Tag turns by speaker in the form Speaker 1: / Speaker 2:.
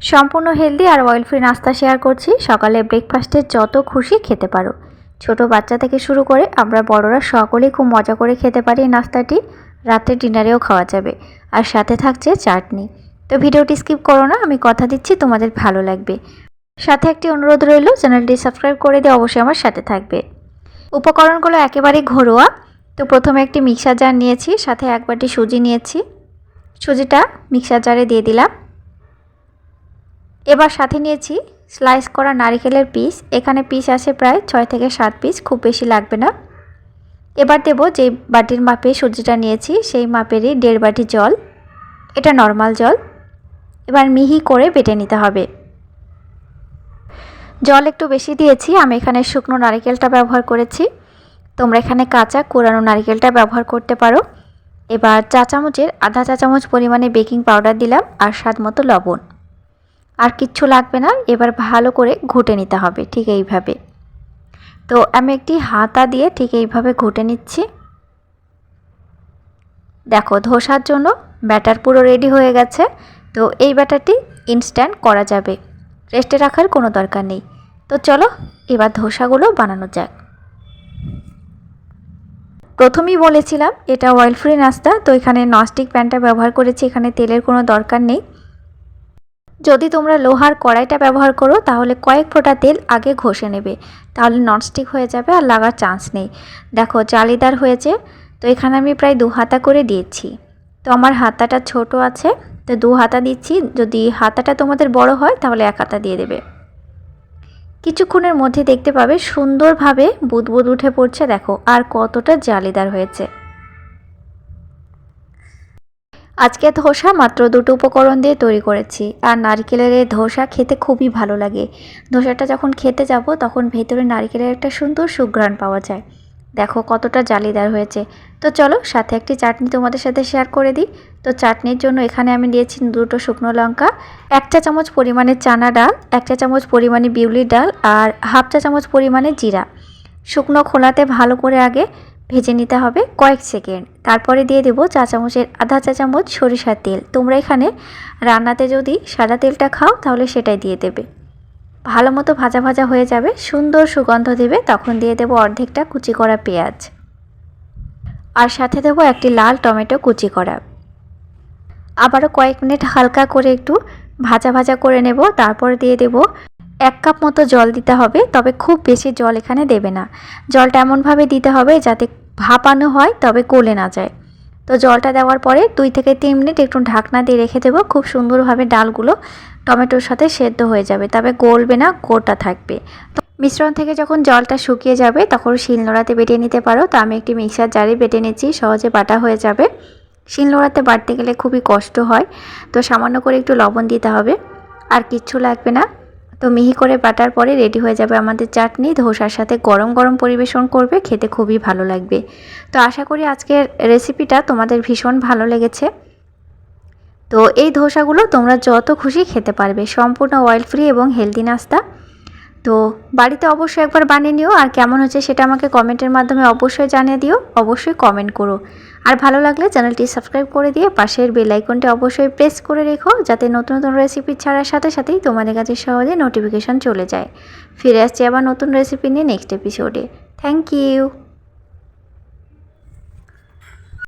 Speaker 1: সম্পূর্ণ হেলদি আর oil free নাস্তা শেয়ার করছি। সকালে ব্রেকফাস্টে যত খুশি খেতে পারো। ছোট বাচ্চা থেকে শুরু করে আমরা বড়রা সকলেই খুব মজা করে খেতে পারি নাস্তাটি। রাত্রে ডিনারেও খাওয়া যাবে। আর সাথে থাকছে চাটনি। তো ভিডিওটি স্কিপ করো না, আমি কথা দিচ্ছি, তোমাদের ভালো লাগবে। সাথে একটি অনুরোধ রইল, চ্যানেলটি সাবস্ক্রাইব করে দিয়ে অবশ্যই আমার সাথে থাকবে। উপকরণগুলো একেবারেই ঘরোয়া। তো প্রথমে একটি মিক্সার জার নিয়েছি, সাথে এক বাটি সুজি নিয়েছি। সুজিটা মিক্সার জারে দিয়ে দিলাম। এবার সাথে নিয়েছি স্লাইস করা নারিকেলের পিস এখানে পিস আছে প্রায় ছয় থেকে সাত পিস খুব বেশি লাগবে না। এবার দেব যে বাটির মাপে সুজিটা নিয়েছি, সেই মাপেরই দেড় বাটি জল। এটা নর্মাল জল। এবার মিহি করে বেটে নিতে হবে। জল একটু বেশি দিয়েছি, আমি এখানে শুকনো নারিকেলটা ব্যবহার করেছি। তোমরা এখানে কাঁচা কোরানো নারিকেলটা ব্যবহার করতে পারো। এবার চা চামচের আধা চা চামচ পরিমাণে বেকিং পাউডার দিলাম আর স্বাদ মতো লবণ। আর কিচ্ছু লাগবে না, এবার ভালো করে ঘুটে নিতে হবে, ঠিক এইভাবে। তো আমি একটি হাতা দিয়ে ঠিক এইভাবে ঘুটে নিচ্ছি। দেখো, ধোসার জন্য ব্যাটার পুরো রেডি হয়ে গেছে, তো এই ব্যাটারটি ইনস্ট্যান্ট করা যাবে। রেস্টে রাখার কোনো দরকার নেই। তো চলো, এবার ধোসাগুলো বানানো যাক। প্রথমেই বলেছিলাম, এটা অয়েল ফ্রি নাস্তা, তো এখানে ননস্টিক প্যানটা ব্যবহার করেছি, এখানে তেলের কোনো দরকার নেই। যদি তোমরা লোহার কড়াইটা ব্যবহার করো, তাহলে কয়েক ফোঁটা তেল আগে ঘষে নেবে। তাহলে ননস্টিক হয়ে যাবে আর লাগার চান্স নেই। দেখো, জালিদার হয়েছে। তো এখানে আমি প্রায় দু হাতা করে দিয়েছি। তো আমার হাতাটা ছোট আছে। তো দু হাতা দিচ্ছি। যদি হাতাটা তোমাদের বড় হয়, তাহলে এক হাতা দিয়ে দেবে। কিছুক্ষণের মধ্যে দেখতে পাবে সুন্দরভাবে বুদবুদ উঠে পড়ছে। দেখো, আর কতটা জালিদার হয়েছে। আজকে ধোসা মাত্র দুটো উপকরণ দিয়ে তৈরি করেছি। আর নারকেলের এই ধোসা খেতে খুবই ভালো লাগে। ধোসাটা যখন খেতে যাব, তখন ভেতরে নারকেলের একটা সুন্দর সুঘ্রাণ পাওয়া যায়। দেখো কতটা জালিদার হয়েছে। তো চলো, সাথে একটি চাটনি তোমাদের সাথে শেয়ার করে দিই। তো চাটনির জন্য এখানে আমি নিয়েছি দুটো শুকনো লঙ্কা, এক চা চামচ পরিমাণে চানা ডাল, এক চা চামচ পরিমাণে বিউলির ডাল, আর হাফ চা চামচ পরিমাণে জিরা। শুকনো খোলাতে ভালো করে আগে ভেজে নিতে হবে কয়েক সেকেন্ড। তারপরে দিয়ে দেবো চা চামচের আধা চা চামচ সরিষার তেল। তোমরা এখানে রান্নাতে যদি সাদা তেলটা খাও, তাহলে সেটাই দিয়ে দেবে। ভালো মতো ভাজা ভাজা হয়ে যাবে, সুন্দর সুগন্ধ দেবে। তখন দিয়ে দেবো অর্ধেকটা কুচি করা পেঁয়াজ। আর সাথে দেবো একটি লাল টমেটো কুচি করা। আবারও কয়েক মিনিট হালকা করে একটু ভাজা ভাজা করে নেব। তারপরে দিয়ে দেব এক কাপ মতো জল দিতে হবে, তবে খুব বেশি জল এখানে দেবে না। জলটা এমনভাবে দিতে হবে যাতে ভাপানো হয়, তবে গলে না যায়। তো জলটা দেওয়ার পরে দুই থেকে তিন মিনিট একটু ঢাকনা দিয়ে রেখে দেবো। খুব সুন্দরভাবে ডালগুলো টমেটোর সাথে সেদ্ধ হয়ে যাবে, তবে গলবে না, গোটা থাকবে। মিশ্রণ থেকে যখন জলটা শুকিয়ে যাবে, তখন শিলনোড়াতে বেটে নিতে পারো। তো আমি একটি মিক্সার জারে বেটে নিচ্ছি, সহজে বাটা হয়ে যাবে। শিলনোড়াতে বাটতে গেলে খুবই কষ্ট হয়। তো সামান্য করে একটু লবণ দিতে হবে। আর কিচ্ছু লাগবে না। তো মিহি করে বাটার পরে রেডি হয়ে যাবে আমাদের চাটনি। ধোসার সাথে গরম গরম পরিবেশন করবে, খেতে খুবই ভালো লাগবে। তো আশা করি আজকের রেসিপিটা তোমাদের ভীষণ ভালো লেগেছে। তো এই ধোসাগুলো তোমরা যত খুশি খেতে পারবে। সম্পূর্ণ অয়েল ফ্রি এবং হেলদি নাস্তা। তো বাড়িতে অবশ্যই একবার বানিয়ে নিও, আর কেমন হচ্ছে সেটা আমাকে কমেন্টের মাধ্যমে অবশ্যই জানিয়ে দিও, অবশ্যই কমেন্ট করো। আর ভালো লাগলে চ্যানেলটি সাবস্ক্রাইব করে দিয়ে পাশের বেল আইকনটি অবশ্যই প্রেস করে রেখো, যাতে নতুন নতুন রেসিপি ছাড়ার সাথে সাথেই তোমাদের কাছে সহজে নোটিফিকেশান চলে যায়। ফিরে আসছি আবার নতুন রেসিপি নিয়ে নেক্সট এপিসোডে থ্যাংক ইউ